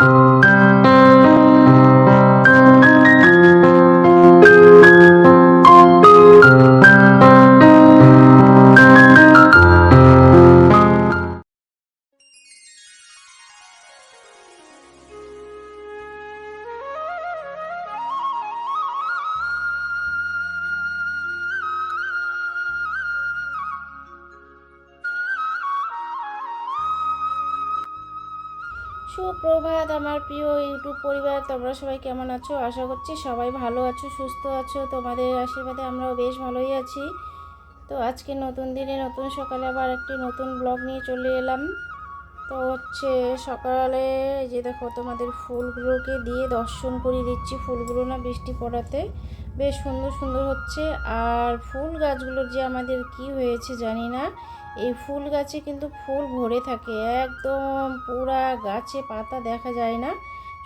Música সুপ্রভাত আমার প্রিয় ইউটিউব পরিবার, তোমরা সবাই কেমন আছো? আশা করছি সবাই ভালো আছো, সুস্থ আছো। তোমাদের আশীর্বাদে আমরাও বেশ ভালোই আছি। তো আজকে নতুন দিনে নতুন সকালে আবার একটি নতুন ব্লগ নিয়ে চলে এলাম। তো হচ্ছে সকালে যে দেখো তোমাদের ফুলগুলোকে দিয়ে দর্শন করিয়ে দিচ্ছি। ফুলগুলো না বৃষ্টি পড়াতে বেশ সুন্দর সুন্দর হচ্ছে। আর ফুল গাছগুলোর যে আমাদের কি হয়েছে জানি না। এই ফুল গাছে কিন্তু ফুল ভরে থাকে, একদম পুরা গাছে পাতা দেখা যায় না,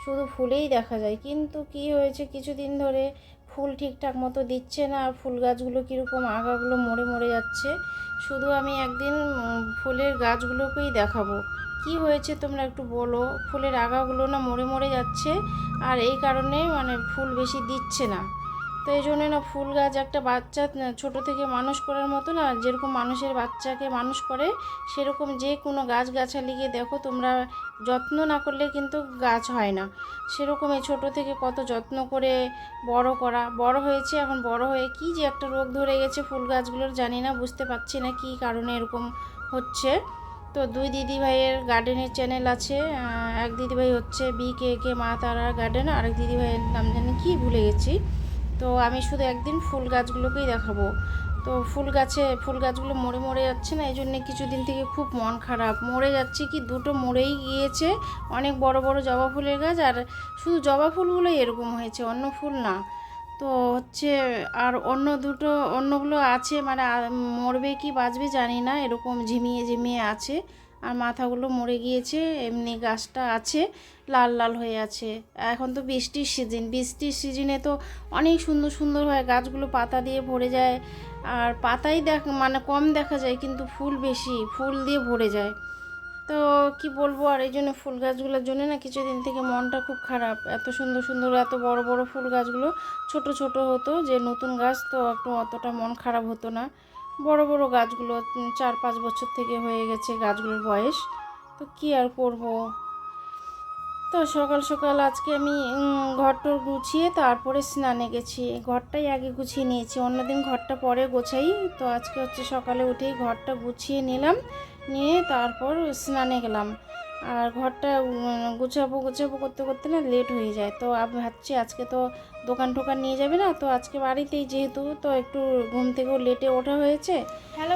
শুধু ফুলেই দেখা যায়। কিন্তু কি হয়েছে, কিছুদিন ধরে ফুল ঠিকঠাক মতো দিচ্ছে না আর ফুল গাছগুলো কীরকম আগাগুলো মরে মরে যাচ্ছে। শুধু আমি একদিন ফুলের গাছগুলোকেই দেখাবো। কি হয়েছে তোমরা একটু বলো? ফুলের আগাগুলো না মরে মরে যাচ্ছে, আর এই কারণে মানে ফুল বেশি দিচ্ছে না। তো এই জন্য না ফুল গাছ একটা বাচ্চা ছোট থেকে মানুষ করার মতো না, যেরকম মানুষের বাচ্চাকে মানুষ করে, সেরকম যে কোনো গাছ গাছালিকে দেখো তোমরা যত্ন না করলে কিন্তু গাছ হয় না। সেরকম এই ছোটো থেকে কত যত্ন করে বড় করা। বড় হয়েছে, এখন বড় হয়ে কি যে একটা রোগ ধরে গেছে ফুল গাছগুলোর জানি না, বুঝতে পারছি না কী কারণে এরকম হচ্ছে। তো দুই দিদি ভাইয়ের গার্ডেনের চ্যানেল আছে এক দিদি ভাই হচ্ছে বি কে কে মা তারা গার্ডেন, আরেক দিদি ভাইয়ের নাম জানি কি ভুলে গেছি। তো আমি শুধু একদিন ফুল গাছগুলোকেই দেখাবো। তো ফুল গাছে, ফুল গাছগুলো মরে মরে যাচ্ছে না, এই জন্যে কিছুদিন থেকে খুব মন খারাপ। মরে যাচ্ছে কি, দুটো মরেই গিয়েছে, অনেক বড় বড় জবা ফুলের গাছ, আর শুধু জবা ফুলগুলোই এরকম হয়েছে, অন্য ফুল না। তো হচ্ছে, আর অন্য দুটো, অন্যগুলো আছে মানে মরবে কি বাঁচবে জানি না, এরকম ঝিমিয়ে ঝিমিয়ে আছে। আর মাথাগুলো মরে গিয়েছে, এমনি গাছটা আছে, লাল লাল হয়ে আছে। এখন তো বৃষ্টির সিজন বৃষ্টির সিজনে তো অনেক সুন্দর সুন্দর হয়, গাছগুলো পাতা দিয়ে ভরে যায়। আর পাতাই দেখ মানে কম দেখা যায়, কিন্তু ফুল বেশি, ফুল দিয়ে ভরে যায়। তো কি বলব আর, এই জন্য ফুল গাছগুলোর জন্য না কিছুদিন থেকে মনটা খুব খারাপ। এত সুন্দর সুন্দর, এত বড় বড় ফুল গাছগুলো ছোট ছোট হতো, যে নতুন গাছ তো একটু অতটা মন খারাপ হতো না। বড় বড় গাছগুলো চার পাঁচ বছর থেকে হয়ে গেছে গাছগুলোর বয়স। তো কি আর করব? তো সকাল সকাল আজকে আমি ঘর ঘরটর গুছিয়ে তারপরে স্নানে গেছি। ঘরটাই আগে গুছিয়ে নিয়েছি। অন্যদিন ঘরটা পরে গোছাই। তো আজকে হচ্ছে সকালে উঠেই ঘরটা গুছিয়ে নিলাম। নিয়ে তারপর স্নানে গেলাম। আর ঘরটা গুছাবো গুছাবো করতে করতে না লেট হয়ে যায়। তো আমি ভাবছি আজকে তো দোকান টোকান নিয়ে যাবে না তো আজকে বাড়িতেই যেহেতু তো একটু ঘুম থেকেও লেটে ওঠা হয়েছে।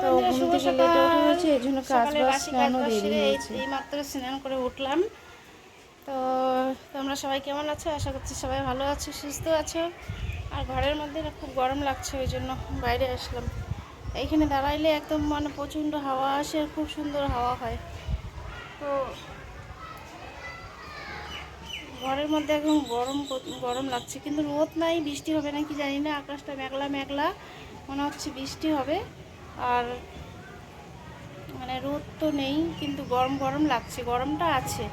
তো ঘুম থেকে লেটে ওঠা হয়েছে এই জন্য কাজ স্নানও দেরি এই হয়েছে। মাত্র স্নান করে উঠলাম। তো তোমরা সবাই কেমন আছো? আশা করছি সবাই ভালো আছো সুস্থ আছো। আর ঘরের মধ্যে না খুব গরম লাগছে ওই জন্য বাইরে আসলাম। এইখানে দাঁড়াইলে একদম মানে প্রচণ্ড হাওয়া আসে আর খুব সুন্দর হাওয়া হয়। তো ঘরের মধ্যে এখন গরম গরম লাগছে, কিন্তু রোদ নাই, বৃষ্টি হবে নাকি জানি না, আকাশটা মেঘলা মেঘলা, মনে হচ্ছে বৃষ্টি হবে। আর মানে রোদ তো নেই, কিন্তু গরম গরম লাগছে, গরমটা আছে।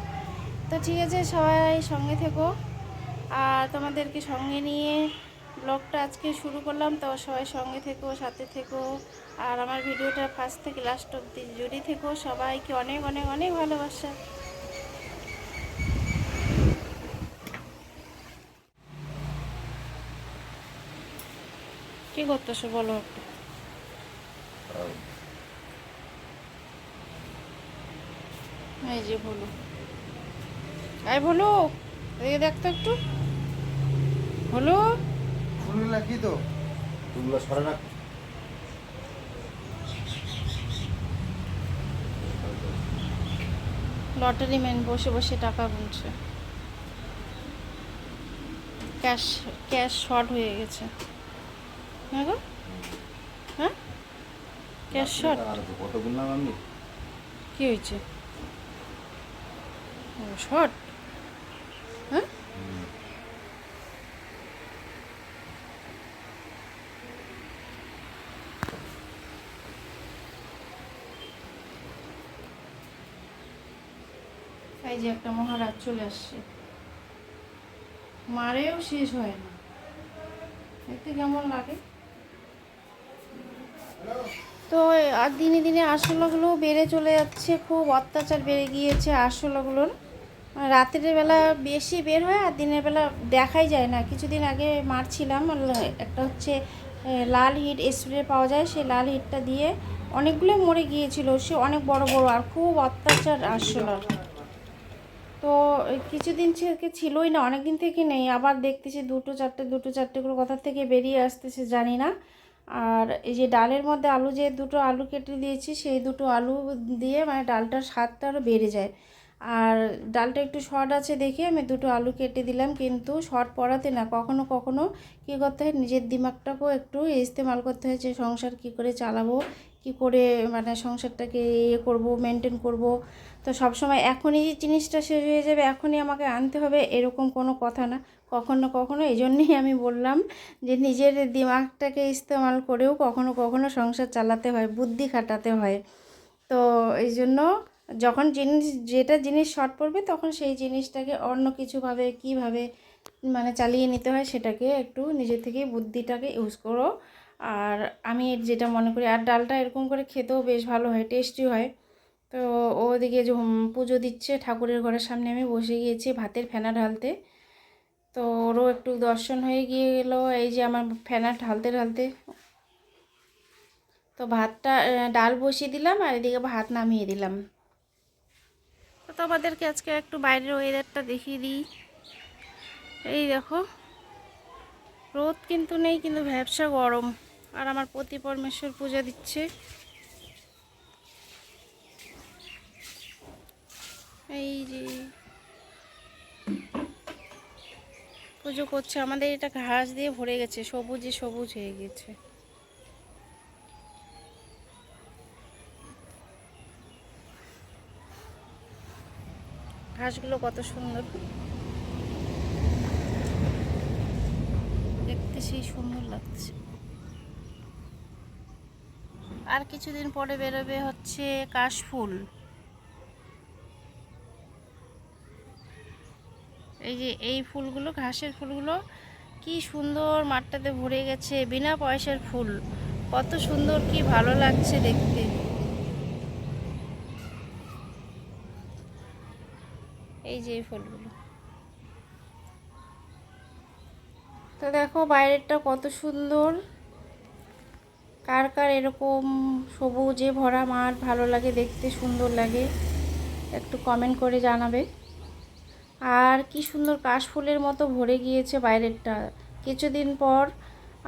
তো ঠিক আছে, সবাই সঙ্গে থেকো। আর তোমাদেরকে সঙ্গে নিয়ে ব্লগটা আজকে শুরু করলাম, তো সবাই সঙ্গে থেকো, সাথে থেকো। আর আমার ভিডিওটা ফার্স্ট থেকে লাস্ট অব্দি জুড়ে থেকো। সবাইকে অনেক অনেক অনেক ভালোবাসা। কি করতেছো বলো একটু? এই যে এই বলো এদিকে দেখতো একটু। হলো ফুলগুলা কি তো? ফুলগুলো সরে রাখ লটারি ম্যান বসে বসে টাকা গুনছে। ক্যাশ ক্যাশ শর্ট হয়ে গেছে। হ্যাঁ গো? হ্যাঁ? Cash short? কত গুনলাম আমি? কি হয়েছে? শর্ট? এই যে একটা মহারাজ চলে আসছে। মারেও শেষ হয় না। দেখতে কেমন লাগে? তো আর দিনে দিনে আরশোলাগুলো বেড়ে চলে যাচ্ছে, খুব অত্যাচার বেড়ে গিয়েছে আরশোলাগুলোর। মানে রাতের বেলা বেশি বের হয় আর দিনের বেলা দেখাই যায় না। কিছুদিন আগে মারছিলাম, একটা হচ্ছে লাল হিট স্প্রে পাওয়া যায়, সেই লাল হিটটা দিয়ে অনেকগুলো মরে গিয়েছিল, সে অনেক বড় বড় আর খুব অত্যাচার আরশোলার। তো কিছুদিন থেকে ছিলই না অনেক দিন থেকে নেই। আবার দেখতেছি দুটো চারটে দুটো চারটে করে কোথা থেকে বেরিয়ে আসতেছে জানি না। আর এই যে ডালের মধ্যে আলু যে দুটো আলু কেটে দিয়েছি, সেই দুটো আলু দিয়ে মানে ডালটার স্বাদটা আরও বেড়ে যায়। আর ডালটা একটু শর্ট আছে দেখে আমি দুটো আলু কেটে দিলাম, কিন্তু শর্ট পড়াতে না, কখনো কখনো কী করতে হয়, নিজের দিমাগটাকেও একটু ইস্তেমাল করতে হয় যে সংসার কী করে চালাবো, কী করে মানে সংসারটাকে ইয়ে করব মেনটেন করব। তো সবসময় এখনই যে জিনিসটা শেষ হয়ে যাবে, এখনই আমাকে আনতে হবে, এরকম কোনো কথা না। কখনো কখনো এই জন্যেই আমি বললাম যে নিজের দিমাগটাকে ইস্তেমাল করেও কখনো কখনো সংসার চালাতে হয়, বুদ্ধি খাটাতে হয়। তো এই জন্য যখন জিনিস, যেটা জিনিস শর্ট পড়বে তখন সেই জিনিসটাকে অন্য কিছুভাবে কীভাবে মানে চালিয়ে নিতে হয় সেটাকে একটু নিজে থেকে বুদ্ধিটাকে ইউজ করো। আর আমি যেটা মনে করি, আর ডালটা এরকম করে খেতেও বেশ ভালো হয় টেস্টি হয়। তো ওদিকে পুজো দিচ্ছে, ঠাকুরের ঘরের সামনে আমি বসে গিয়েছি ভাতের ফেনা ঢালতে। তো ওরও একটু দর্শন হয়ে গিয়ে গেলো এই যে আমার ফেনা ঢালতে ঢালতে। তো ভাতটা ডাল বসিয়ে দিলাম আর এদিকে ভাত নামিয়ে দিলাম। তোমাদেরকে আজকে একটু বাইরের ওয়েদারটা দেখিয়ে দিই। এই দেখো, রোদ কিন্তু নেই, কিন্তু ভ্যাবসা গরম। আর আমার পতি পরমেশ্বর পূজা দিচ্ছে। এই যে পুজো করছে, আমাদের এটা ঘাস দিয়ে ভরে গেছে, সবুজে সবুজ হয়ে গেছে। ঘাসগুলো কত সুন্দর। দেখতে সেই সুন্দর লাগছে। আর কিছুদিন পরে বেরোবে হচ্ছে কাশফুল। এই যে এই ফুলগুলো, ঘাসের ফুলগুলো, কি সুন্দর মাঠটাতে ভরে গেছে, বিনা পয়সার ফুল। কত সুন্দর, কি ভালো লাগছে দেখতে। এই যে এই ফুলগুলো তো দেখো বাইরেরটা কত সুন্দর। কার কার এরকম সবুজে ভরা মাঠ ভালো লাগে, দেখতে সুন্দর লাগে, একটু কমেন্ট করে জানাবে। আর কি সুন্দর কাশফুলের মতো ভরে গিয়েছে বাইরেরটা। কিছুদিন পর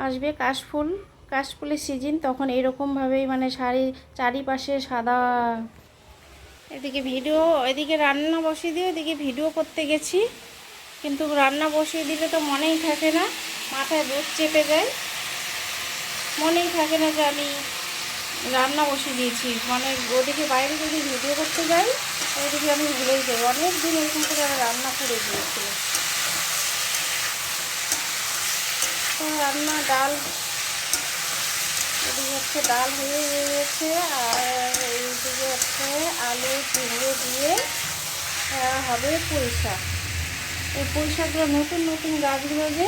আসবে কাশফুল। কাশফুলের সিজন তখন এরকমভাবেই মানে শাড়ি চারিপাশে সাদা এদিকে ভিডিও, এদিকে রান্না বসিয়ে দিয়ে এদিকে ভিডিও করতে গেছি। কিন্তু রান্না বসিয়ে দিলে তো মনেই থাকে না, মাথায় দুধ চেপে যায়। মনেই থাকে না যে আমি রান্না বসিয়ে দিয়েছি। মানে ওদিকে বাইরে যদি ভিডিও করতে যাই ওইদিকে আমি ভুলেই যাই। অনেক দিন এরকম করে আমি রান্না করে দিয়েছিলাম। তো রান্না, ডাল এদিকে হচ্ছে ডাল হয়ে গিয়েছে আর এইদিকে হচ্ছে আলু চিংড়ি দিয়ে হবে পুঁই শাক। এই পুঁই শাকগুলো নতুন নতুন গাছগুলো যে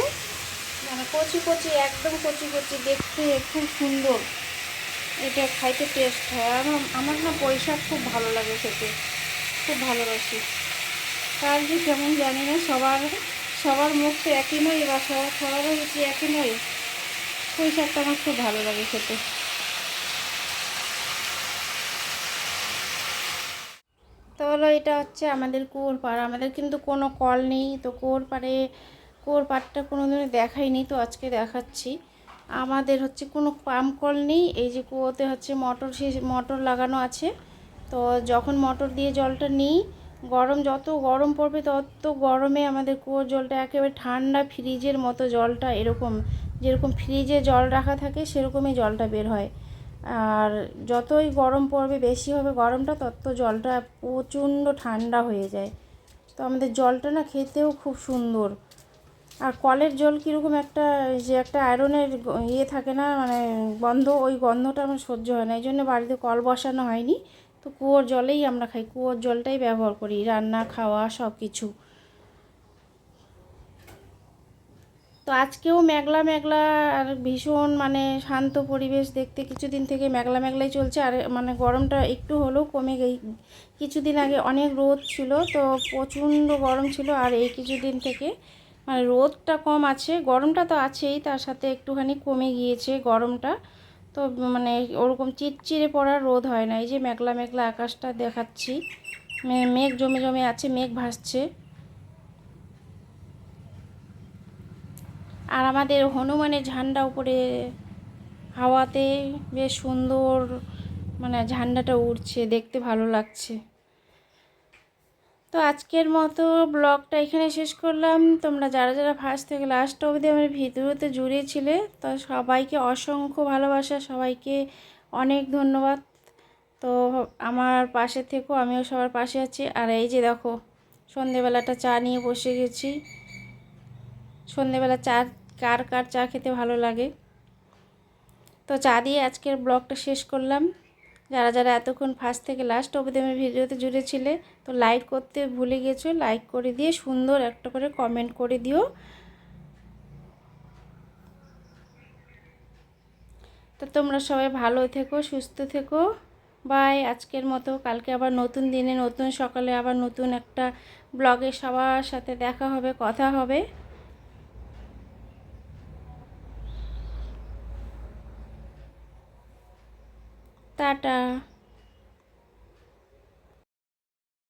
মানে কচি কচি, একদম কচি কচি, দেখতে খুব সুন্দর। এটা খাইতে টেস্ট হয়। আমার আমার না শাক খুব ভালো লাগে খেতে। খুব ভালোবাসি। কার যে কেমন জানি না, সবার সবার মুখ তো একই নয় বা সবার সবারও রুচি একই নয়। পুঁই শাকটা আমার খুব ভালো লাগে খেতে। তো হলো এটা হচ্ছে আমাদের কুয়োর পাড় আমাদের কিন্তু কোনো কল নেই, তো কুয়োর পাড়ে কুয়োর পাড়টা কোনো দিনও দেখাইনি, তো আজকে দেখাচ্ছি। আমাদের হচ্ছে কোনো পাম্প কল নেই, এই যে কুয়োতে হচ্ছে মোটর শেষ মোটর লাগানো আছে। তো যখন মোটর দিয়ে জলটা নিই, গরম যত গরম পড়বে তত গরমে আমাদের কুয়োর জলটা একেবারে ঠান্ডা ফ্রিজের মতো জলটা এরকম যেরকম ফ্রিজে জল রাখা থাকে, সেরকমই জলটা বের হয়। আর যতই গরম পড়বে, বেশি হবে গরমটা, তত জলটা প্রচণ্ড ঠান্ডা হয়ে যায়। তো আমাদের জলটা না খেতেও খুব সুন্দর। আর কলের জল কীরকম একটা, যে একটা আয়রনের ইয়ে থাকে না মানে গন্ধ, ওই গন্ধটা আমার সহ্য হয় না। এই জন্য বাড়িতে কল বসানো হয়নি। তো কুয়োর জলেই আমরা খাই। কুয়োর জলটাই ব্যবহার করি, রান্না, খাওয়া সব কিছু তো আজকেও মেঘলা মেঘলা আর ভীষণ মানে শান্ত পরিবেশ দেখতে। কিছুদিন থেকে মেঘলা, মেঘলাই চলছে। আর মানে গরমটা একটু হলেও কমে গেই, কিছুদিন আগে অনেক রোদ ছিল, তো প্রচণ্ড গরম ছিল। আর এই কিছুদিন থেকে মানে রোদটা কম আছে। গরমটা তো আছেই, তার সাথে একটুখানি কমে গিয়েছে গরমটা। তো মানে ওরকম চিটচিড়ে পড়া রোদ হয় না। এই যে মেঘলা মেঘলা আকাশটা দেখাচ্ছি। মেঘ জমে জমে আছে, মেঘ ভাসছে। আর আমাদের হনুমানের ঝান্ডা উপরে হাওয়াতে বেশ সুন্দর মানে ঝান্ডাটা উড়ছে, দেখতে ভালো লাগছে। তো আজকের মতো ব্লগটা এখানে শেষ করলাম। তোমরা যারা যারা ফার্স্ট থেকে লাস্ট অবধি আমার ভিডিওতে জুড়েছিলে তো সবাইকে অসংখ্য ভালোবাসা, সবাইকে অনেক ধন্যবাদ। তো আমার পাশে থেকেও আমিও সবার পাশে আছি। আর এই যে দেখো, সন্ধেবেলাটা চা নিয়ে বসে গেছি। সন্ধেবেলা চা কার কার চা খেতে ভালো লাগে? তো চা দিয়ে আজকের ব্লগটা শেষ করলাম। যারা যারা এতক্ষণ ফার্স্ট থেকে লাস্ট অবধি আমার ভিডিওতে জুড়েছিলে তো লাইক করতে ভুলে গেছো লাইক করে দিয়ে সুন্দর একটা করে কমেন্ট করে দিও। তো তোমরা সবাই ভালো থেকো, সুস্থ থেকো। বাই আজকের মতো কালকে আবার নতুন দিনে, নতুন সকালে আবার নতুন একটা ব্লগে সবার সাথে দেখা হবে, কথা হবে। টাটা।